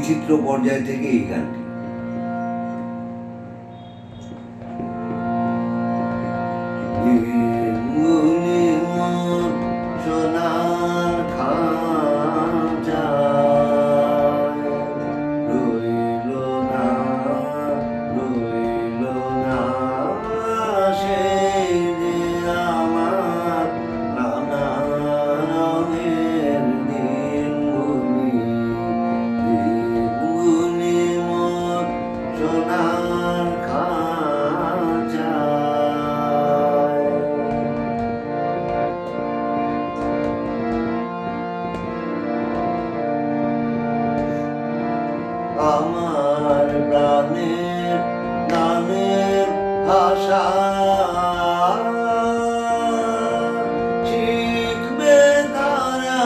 বিচিত্র পর্যায় থেকে এই গানটি। ভাষা। শিখবে তারা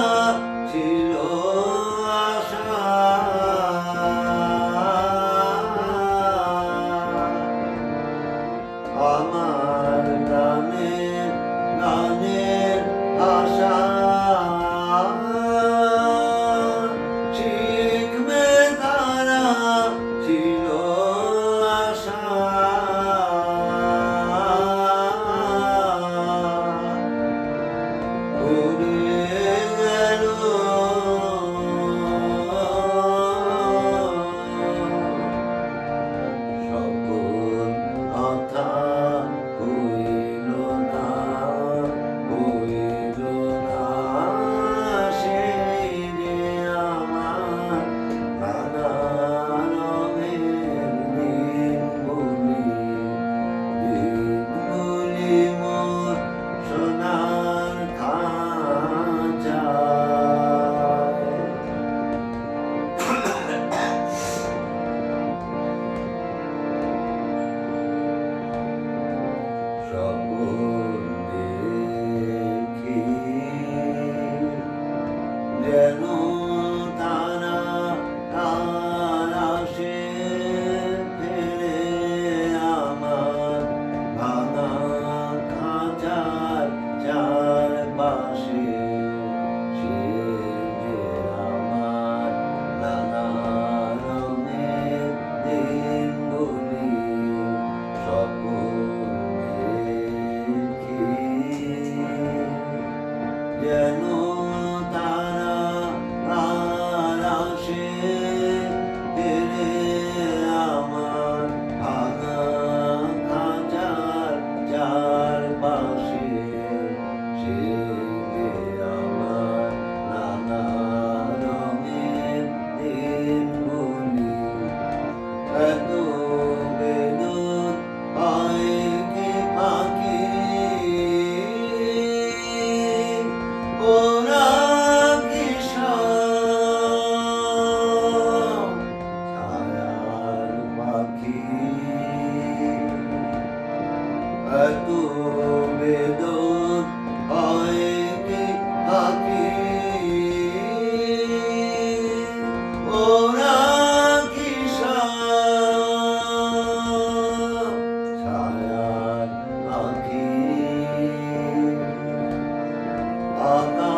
ছিল আশা। আমার Yeah. আকাশ